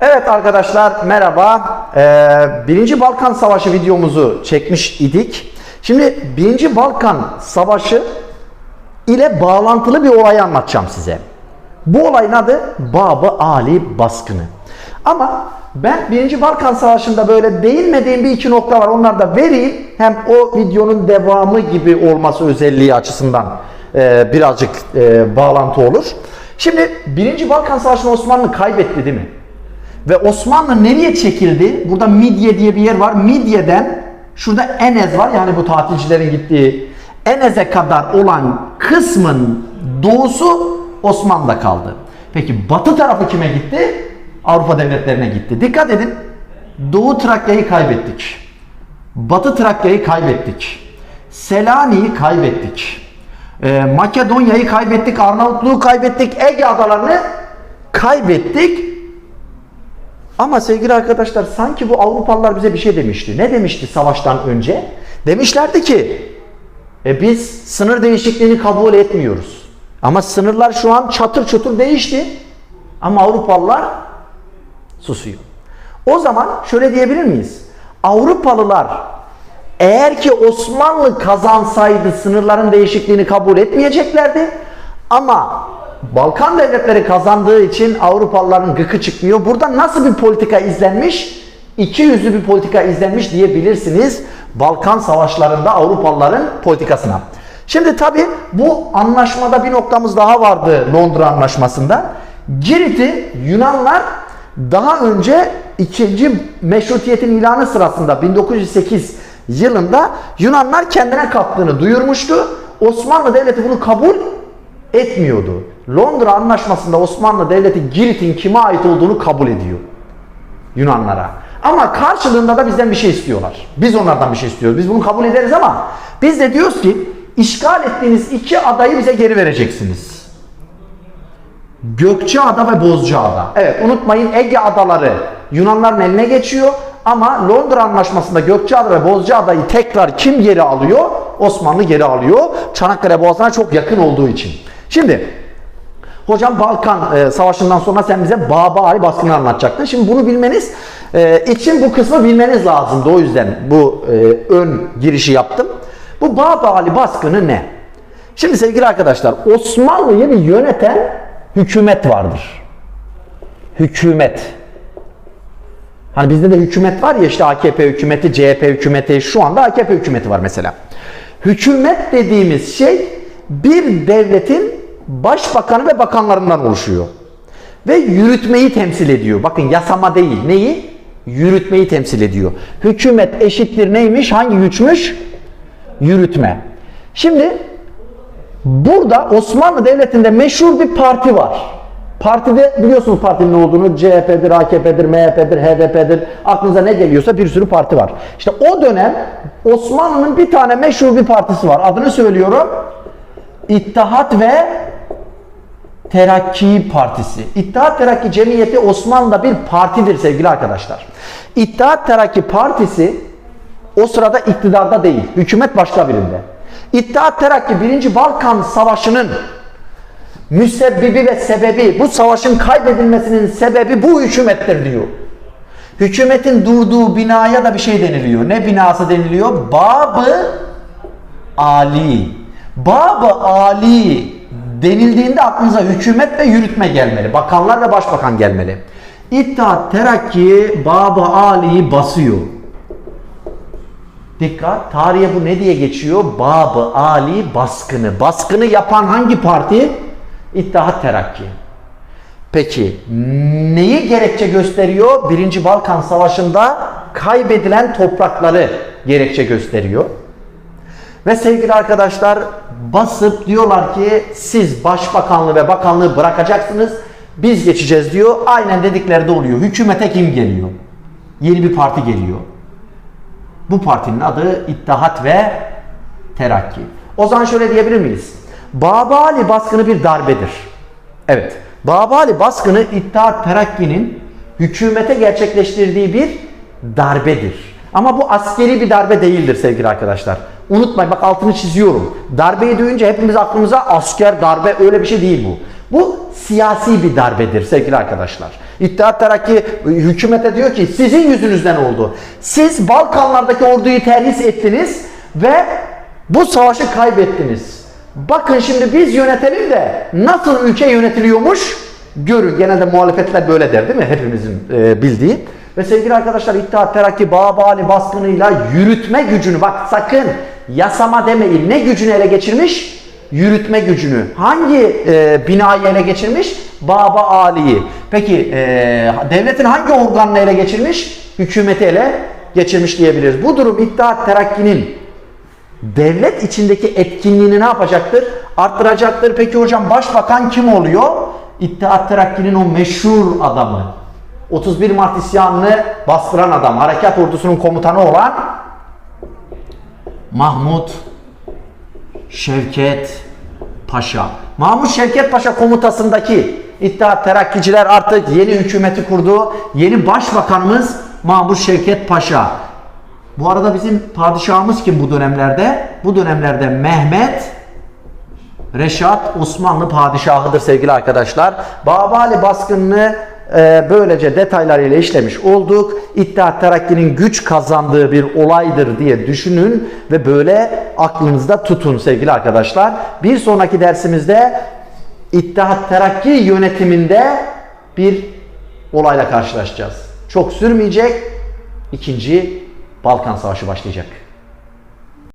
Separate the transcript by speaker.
Speaker 1: Evet arkadaşlar merhaba. Ee, Birinci Balkan Savaşı videomuzu çekmiş idik. Şimdi Birinci Balkan Savaşı ile bağlantılı bir olayı anlatacağım size. Bu olayın adı Babı Ali baskını. Ama ben Birinci Balkan Savaşı'nda böyle değinmediğim bir iki nokta var. Onları da vereyim. Hem o videonun devamı gibi olması özelliği açısından e, birazcık e, bağlantı olur. Şimdi Birinci Balkan Savaşı'nda Osmanlı kaybetti değil mi? Ve Osmanlı nereye çekildi? Burada Midye diye bir yer var. Midye'den şurada Enez var yani bu tatilcilerin gittiği Enez'e kadar olan kısmın doğusu Osmanlı'da kaldı. Peki batı tarafı kime gitti? Avrupa devletlerine gitti. Dikkat edin. Doğu Trakya'yı kaybettik. Batı Trakya'yı kaybettik. Selanik'i kaybettik. Ee, Makedonya'yı kaybettik. Arnavutluğu kaybettik. Ege adalarını kaybettik. Ama sevgili arkadaşlar sanki bu Avrupalılar bize bir şey demişti. Ne demişti savaştan önce? Demişlerdi ki e biz sınır değişikliğini kabul etmiyoruz. Ama sınırlar şu an çatır çutur değişti. Ama Avrupalılar susuyor. O zaman şöyle diyebilir miyiz? Avrupalılar eğer ki Osmanlı kazansaydı sınırların değişikliğini kabul etmeyeceklerdi. Ama Balkan devletleri kazandığı için Avrupalıların gıkı çıkmıyor. Burada nasıl bir politika izlenmiş? İki yüzlü bir politika izlenmiş diyebilirsiniz. Balkan savaşlarında Avrupalıların politikasına. Şimdi tabi bu anlaşmada bir noktamız daha vardı Londra anlaşmasında. Girit'i Yunanlar daha önce ikinci meşrutiyetin ilanı sırasında 1908 yılında Yunanlar kendine kattığını duyurmuştu. Osmanlı Devleti bunu kabul etmiyordu. Londra Anlaşması'nda Osmanlı Devleti Girit'in kime ait olduğunu kabul ediyor. Yunanlara. Ama karşılığında da bizden bir şey istiyorlar. Biz onlardan bir şey istiyoruz. Biz bunu kabul ederiz ama biz de diyoruz ki işgal ettiğiniz iki adayı bize geri vereceksiniz. Gökçeada ve Bozcaada. Evet unutmayın Ege adaları Yunanların eline geçiyor ama Londra Anlaşması'nda Gökçeada ve Bozcaada'yı tekrar kim geri alıyor? Osmanlı geri alıyor. Çanakkale Boğazı'na çok yakın olduğu için. Şimdi hocam Balkan e, Savaşı'ndan sonra sen bize Baba Ali baskını anlatacaktın. Şimdi bunu bilmeniz e, için bu kısmı bilmeniz lazımdı. O yüzden bu e, ön girişi yaptım. Bu Baba Ali baskını ne? Şimdi sevgili arkadaşlar Osmanlı'yı bir yöneten hükümet vardır. Hükümet. Hani bizde de hükümet var ya işte AKP hükümeti, CHP hükümeti, şu anda AKP hükümeti var mesela. Hükümet dediğimiz şey bir devletin başbakanı ve bakanlarından oluşuyor. Ve yürütmeyi temsil ediyor. Bakın yasama değil. Neyi? Yürütmeyi temsil ediyor. Hükümet eşittir neymiş? Hangi güçmüş? Yürütme. Şimdi burada Osmanlı Devleti'nde meşhur bir parti var. Partide biliyorsunuz partinin ne olduğunu CHP'dir, AKP'dir, MHP'dir, HDP'dir. Aklınıza ne geliyorsa bir sürü parti var. İşte o dönem Osmanlı'nın bir tane meşhur bir partisi var. Adını söylüyorum. İttihat ve Terakki Partisi. İttihat Terakki Cemiyeti Osmanlı'da bir partidir sevgili arkadaşlar. İttihat Terakki Partisi o sırada iktidarda değil. Hükümet başka birinde. İttihat Terakki 1. Balkan Savaşı'nın müsebbibi ve sebebi, bu savaşın kaybedilmesinin sebebi bu hükümettir diyor. Hükümetin durduğu binaya da bir şey deniliyor. Ne binası deniliyor? Babı Ali. Babı Ali denildiğinde aklınıza hükümet ve yürütme gelmeli. Bakanlar ve başbakan gelmeli. İttihat Terakki Babı Ali'yi basıyor. Dikkat, tarihe bu ne diye geçiyor? Babı Ali baskını. Baskını yapan hangi parti? İttihat Terakki. Peki neyi gerekçe gösteriyor? Birinci Balkan Savaşı'nda kaybedilen toprakları gerekçe gösteriyor. Ve sevgili arkadaşlar basıp diyorlar ki siz başbakanlığı ve bakanlığı bırakacaksınız. Biz geçeceğiz diyor. Aynen dedikleri de oluyor. Hükümete kim geliyor? Yeni bir parti geliyor. Bu partinin adı İttihat ve Terakki. O zaman şöyle diyebilir miyiz? Babali baskını bir darbedir. Evet. Babali baskını İttihat Terakki'nin hükümete gerçekleştirdiği bir darbedir. Ama bu askeri bir darbe değildir sevgili arkadaşlar. Unutmayın bak altını çiziyorum. Darbeyi duyunca hepimiz aklımıza asker darbe öyle bir şey değil bu. Bu siyasi bir darbedir sevgili arkadaşlar. İttihat Terakki hükümete diyor ki sizin yüzünüzden oldu. Siz Balkanlardaki orduyu terhis ettiniz ve bu savaşı kaybettiniz. Bakın şimdi biz yönetelim de nasıl ülke yönetiliyormuş görün. Genelde muhalefetler böyle der değil mi? Hepimizin e, bildiği. Ve sevgili arkadaşlar İttihat Terakki Babali baskınıyla yürütme gücünü bak sakın yasama demeyin. Ne gücünü ele geçirmiş? Yürütme gücünü. Hangi e, binayı ele geçirmiş? Baba Ali'yi. Peki e, devletin hangi organını ele geçirmiş? Hükümeti ele geçirmiş diyebiliriz. Bu durum İttihat Terakki'nin devlet içindeki etkinliğini ne yapacaktır? Arttıracaktır. Peki hocam başbakan kim oluyor? İttihat Terakki'nin o meşhur adamı. 31 Mart isyanını bastıran adam. Harekat ordusunun komutanı olan Mahmut Şevket Paşa. Mahmut Şevket Paşa komutasındaki İttihat Terakkiciler artık yeni hükümeti kurdu. Yeni başbakanımız Mahmut Şevket Paşa. Bu arada bizim padişahımız kim bu dönemlerde? Bu dönemlerde Mehmet Reşat Osmanlı padişahıdır sevgili arkadaşlar. Babali baskınını böylece detaylarıyla işlemiş olduk. İttihat Terakki'nin güç kazandığı bir olaydır diye düşünün ve böyle aklınızda tutun sevgili arkadaşlar. Bir sonraki dersimizde İttihat Terakki yönetiminde bir olayla karşılaşacağız. Çok sürmeyecek. İkinci Balkan Savaşı başlayacak.